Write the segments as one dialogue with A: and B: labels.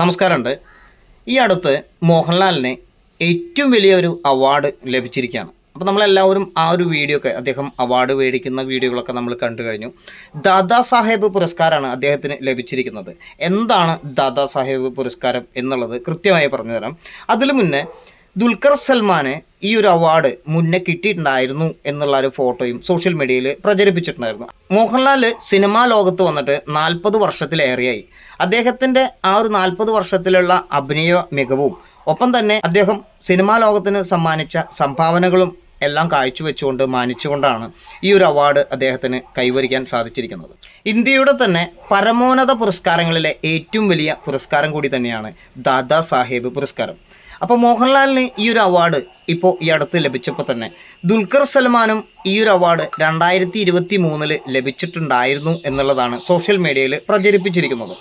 A: നമസ്കാരമുണ്ട്. ഈ അടുത്ത് മോഹൻലാലിന് ഏറ്റവും വലിയൊരു അവാർഡ് ലഭിച്ചിരിക്കുകയാണ്. അപ്പോൾ നമ്മളെല്ലാവരും ആ ഒരു വീഡിയോ ഒക്കെ അദ്ദേഹം അവാർഡ് മേടിക്കുന്ന വീഡിയോകളൊക്കെ നമ്മൾ കണ്ടു കഴിഞ്ഞു. ദാദാ സാഹേബ് പുരസ്കാരമാണ് അദ്ദേഹത്തിന് ലഭിച്ചിരിക്കുന്നത്. എന്താണ് ദാദാ സാഹേബ് പുരസ്കാരം എന്നുള്ളത് കൃത്യമായി പറഞ്ഞു തരാം. അതിനു മുന്നേ ദുൽഖർ സൽമാന് ഈ ഒരു അവാർഡ് മുന്നേ കിട്ടിയിട്ടുണ്ടായിരുന്നു എന്നുള്ള ഒരു ഫോട്ടോയും സോഷ്യൽ മീഡിയയിൽ പ്രചരിപ്പിച്ചിട്ടുണ്ടായിരുന്നു. മോഹൻലാൽ സിനിമാ ലോകത്ത് വന്നിട്ട് നാൽപ്പത് വർഷത്തിലേറെയായി. അദ്ദേഹത്തിന്റെ ആ ഒരു നാൽപ്പത് വർഷത്തിലുള്ള അഭിനയ മികവും ഒപ്പം തന്നെ അദ്ദേഹം സിനിമാ ലോകത്തിന് സമ്മാനിച്ച സംഭാവനകളും എല്ലാം കാഴ്ചവെച്ചുകൊണ്ട് മാനിച്ചുകൊണ്ടാണ് ഈ ഒരു അവാർഡ് അദ്ദേഹത്തിന് കൈവരിക്കാൻ സാധിച്ചിരിക്കുന്നത്. ഇന്ത്യയുടെ തന്നെ പരമോന്നത പുരസ്കാരങ്ങളിലെ ഏറ്റവും വലിയ പുരസ്കാരം കൂടി തന്നെയാണ് ദാദാ സാഹേബ് പുരസ്കാരം. അപ്പോൾ മോഹൻലാലിന് ഈ ഒരു അവാർഡ് ഇപ്പോൾ ഈ അടുത്ത് ലഭിച്ചപ്പോൾ തന്നെ ദുൽഖർ സൽമാനും ഈ ഒരു അവാർഡ് രണ്ടായിരത്തി ഇരുപത്തി മൂന്നിൽ ലഭിച്ചിട്ടുണ്ടായിരുന്നു എന്നുള്ളതാണ് സോഷ്യൽ മീഡിയയിൽ പ്രചരിപ്പിച്ചിരിക്കുന്നത്.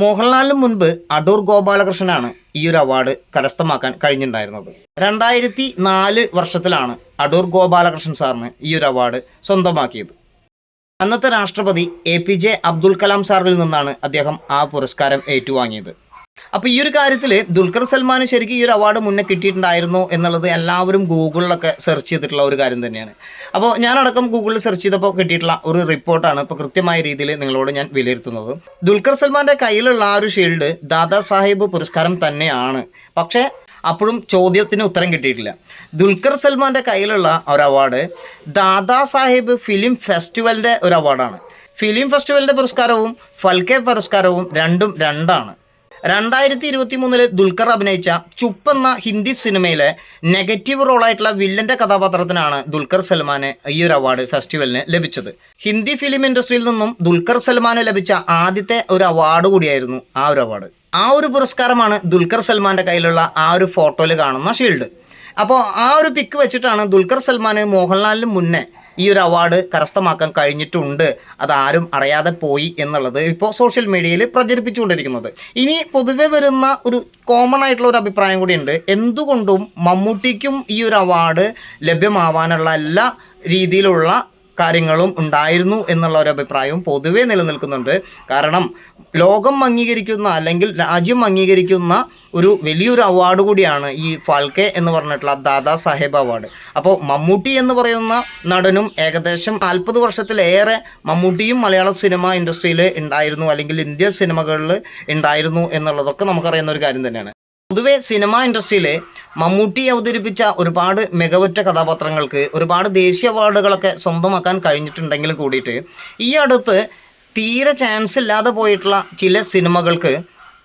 A: മോഹൻലാലിന് മുൻപ് അടൂർ ഗോപാലകൃഷ്ണനാണ് ഈ ഒരു അവാർഡ് കരസ്ഥമാക്കാൻ കഴിഞ്ഞിട്ടുണ്ടായിരുന്നത്. രണ്ടായിരത്തി നാല് വർഷത്തിലാണ് അടൂർ ഗോപാലകൃഷ്ണൻ സാറിന് ഈ ഒരു അവാർഡ് സ്വന്തമാക്കിയത്. അന്നത്തെ രാഷ്ട്രപതി A P J Abdul Kalam സാറിൽ നിന്നാണ് അദ്ദേഹം ആ പുരസ്കാരം ഏറ്റുവാങ്ങിയത്. അപ്പോൾ ഈ ഒരു കാര്യത്തിൽ ദുൽഖർ സൽമാന് ശരിക്കും ഈ ഒരു അവാർഡ് മുന്നേ കിട്ടിയിട്ടുണ്ടായിരുന്നു എന്നുള്ളത് എല്ലാവരും ഗൂഗിളിലൊക്കെ സെർച്ച് ചെയ്തിട്ടുള്ള ഒരു കാര്യം തന്നെയാണ്. അപ്പോൾ ഞാനടക്കം ഗൂഗിളിൽ സെർച്ച് ചെയ്തപ്പോൾ കിട്ടിയിട്ടുള്ള ഒരു റിപ്പോർട്ടാണ് ഇപ്പോൾ കൃത്യമായ രീതിയിൽ നിങ്ങളോട് ഞാൻ വിലയിരുത്തുന്നത്. ദുൽഖർ സൽമാന്റെ കയ്യിലുള്ള ആ ഒരു ഷീൽഡ് ദാദാ സാഹിബ് പുരസ്കാരം തന്നെയാണ്. പക്ഷേ അപ്പോഴും ചോദ്യത്തിന് ഉത്തരം കിട്ടിയിട്ടില്ല. ദുൽഖർ സൽമാന്റെ കയ്യിലുള്ള ഒരു അവാർഡ് ദാദാ സാഹിബ് ഫിലിം ഫെസ്റ്റിവലിന്റെ ഒരു അവാർഡാണ് ഫിലിം ഫെസ്റ്റിവലിന്റെ പുരസ്കാരവും ഫൽക്കെ പുരസ്കാരവും രണ്ടും രണ്ടാണ്. രണ്ടായിരത്തി ഇരുപത്തി മൂന്നിൽ ദുൽഖർ അഭിനയിച്ച ചുപ്പ് എന്ന ഹിന്ദി സിനിമയിലെ നെഗറ്റീവ് റോളായിട്ടുള്ള വില്ലന്റെ കഥാപാത്രത്തിനാണ് ദുൽഖർ സൽമാന് ഈ ഒരു അവാർഡ് ഫെസ്റ്റിവലിന് ലഭിച്ചത്. ഹിന്ദി ഫിലിം ഇൻഡസ്ട്രിയിൽ നിന്നും ദുൽഖർ സൽമാന് ലഭിച്ച ആദ്യത്തെ ഒരു അവാർഡ് കൂടിയായിരുന്നു ആ ഒരു അവാർഡ്. ആ ഒരു പുരസ്കാരമാണ് ദുൽഖർ സൽമാന്റെ കയ്യിലുള്ള ആ ഒരു ഫോട്ടോയിൽ കാണുന്ന ഷീൽഡ്. അപ്പോൾ ആ ഒരു പിക്ക് വെച്ചിട്ടാണ് ദുൽഖർ സൽമാൻ മോഹൻലാലിന് മുന്നേ ഈ ഒരു അവാർഡ് കരസ്ഥമാക്കാൻ കഴിഞ്ഞിട്ടുണ്ട്. അതാരും അറിയാതെ പോയി എന്നുള്ളത് ഇപ്പോൾ സോഷ്യൽ മീഡിയയിൽ പ്രചരിപ്പിച്ചുകൊണ്ടിരിക്കുന്നത്. ഇനി പൊതുവെ വരുന്ന ഒരു കോമൺ ആയിട്ടുള്ള ഒരു അഭിപ്രായം കൂടിയുണ്ട് എന്തുകൊണ്ടും മമ്മൂട്ടിക്കും ഈ ഒരു അവാർഡ് ലഭ്യമാവാനുള്ള എല്ലാ രീതിയിലുള്ള കാര്യങ്ങളും ഉണ്ടായിരുന്നു എന്നുള്ള ഒരു അഭിപ്രായവും പൊതുവേ നിലനിൽക്കുന്നുണ്ട്. കാരണം ലോകം അംഗീകരിക്കുന്ന അല്ലെങ്കിൽ രാജ്യം അംഗീകരിക്കുന്ന ഒരു വലിയൊരു അവാർഡ് കൂടിയാണ് ഈ ഫാൽക്കെ എന്ന് പറഞ്ഞിട്ടുള്ള ദാദാ സാഹേബ് അവാർഡ് അപ്പോൾ മമ്മൂട്ടി എന്ന് പറയുന്ന നടനും ഏകദേശം നാൽപ്പത് വർഷത്തിലേറെ മമ്മൂട്ടിയും മലയാള സിനിമ ഇൻഡസ്ട്രിയിൽ ഉണ്ടായിരുന്നു അല്ലെങ്കിൽ ഇന്ത്യൻ സിനിമകളിൽ ഉണ്ടായിരുന്നു എന്നുള്ളതൊക്കെ നമുക്കറിയുന്ന ഒരു കാര്യം തന്നെയാണ്. പൊതുവെ സിനിമ ഇൻഡസ്ട്രിയിലെ മമ്മൂട്ടി അവതരിപ്പിച്ച ഒരുപാട് മികവുറ്റ കഥാപാത്രങ്ങൾക്ക് ഒരുപാട് ദേശീയ അവാർഡുകളൊക്കെ സ്വന്തമാക്കാൻ കഴിഞ്ഞിട്ടുണ്ടെങ്കിലും കൂടിയിട്ട് ഈ അടുത്ത് തീരെ ചാൻസ് ഇല്ലാതെ പോയിട്ടുള്ള ചില സിനിമകൾക്ക്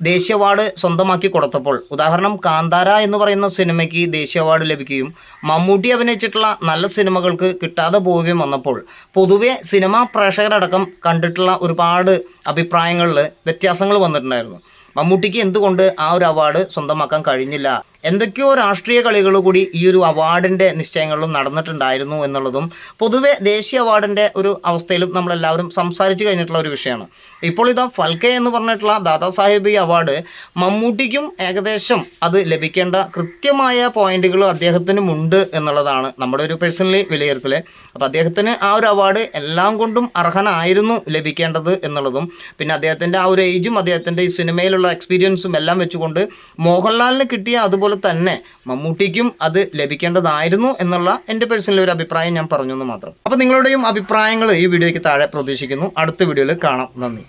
A: ദേശീയ അവാർഡ് സ്വന്തമാക്കി കൊടുത്തപ്പോൾ ഉദാഹരണം കാന്താര എന്ന് പറയുന്ന സിനിമയ്ക്ക് ദേശീയ അവാർഡ് ലഭിക്കുകയും മമ്മൂട്ടി അഭിനയിച്ചിട്ടുള്ള നല്ല സിനിമകൾക്ക് കിട്ടാതെ പോവുകയും വന്നപ്പോൾ പൊതുവെ സിനിമാ പ്രേക്ഷകരടക്കം കണ്ടിട്ടുള്ള ഒരുപാട് അഭിപ്രായങ്ങളിൽ വ്യത്യാസങ്ങൾ വന്നിട്ടുണ്ടായിരുന്നു. മമ്മൂട്ടിക്ക് എന്തുകൊണ്ട് ആ ഒരു അവാർഡ് സ്വന്തമാക്കാൻ കഴിഞ്ഞില്ല? എന്തൊക്കെയോ രാഷ്ട്രീയ കളികൾ കൂടി ഈ ഒരു അവാർഡിന്റെ നിശ്ചയങ്ങളിലും നടന്നിട്ടുണ്ടായിരുന്നു എന്നുള്ളതും പൊതുവെ ദേശീയ അവാർഡിന്റെ ഒരു അവസ്ഥയിലും നമ്മളെല്ലാവരും സംസാരിച്ച് കഴിഞ്ഞിട്ടുള്ള ഒരു വിഷയമാണ്. ഇപ്പോൾ ഇതാ ഫൽക്കെ എന്ന് പറഞ്ഞിട്ടുള്ള ദാദാ സാഹിബ് ഈ അവാർഡ് മമ്മൂട്ടിക്കും ഏകദേശം അത് ലഭിക്കേണ്ട കൃത്യമായ പോയിന്റുകൾ അദ്ദേഹത്തിനും ഉണ്ട് എന്നുള്ളതാണ് നമ്മുടെ ഒരു പേഴ്സണലി വിലയിരുത്തൽ അപ്പോൾ അദ്ദേഹത്തിന് ആ ഒരു അവാർഡ് എല്ലാം കൊണ്ടും അർഹനായിരുന്നു ലഭിക്കേണ്ടത് എന്നുള്ളതും പിന്നെ അദ്ദേഹത്തിന്റെ ആ ഒരു ഏജും അദ്ദേഹത്തിന്റെ ഈ സിനിമയിലുള്ള എക്സ്പീരിയൻസും എല്ലാം വെച്ചുകൊണ്ട് മോഹൻലാലിന് കിട്ടിയ അതുപോലെ തന്നെ മമ്മൂട്ടിക്കും അത് ലഭിക്കേണ്ടതായിരുന്നു എന്നുള്ള എന്റെ പേഴ്സണലി ഒരു അഭിപ്രായം ഞാൻ പറഞ്ഞു എന്ന് മാത്രം. അപ്പോൾ നിങ്ങളുടെയും അഭിപ്രായങ്ങൾ ഈ വീഡിയോയ്ക്ക് താഴെ പ്രതീക്ഷിക്കുന്നു. അടുത്ത വീഡിയോയിൽ കാണാം. നന്ദി.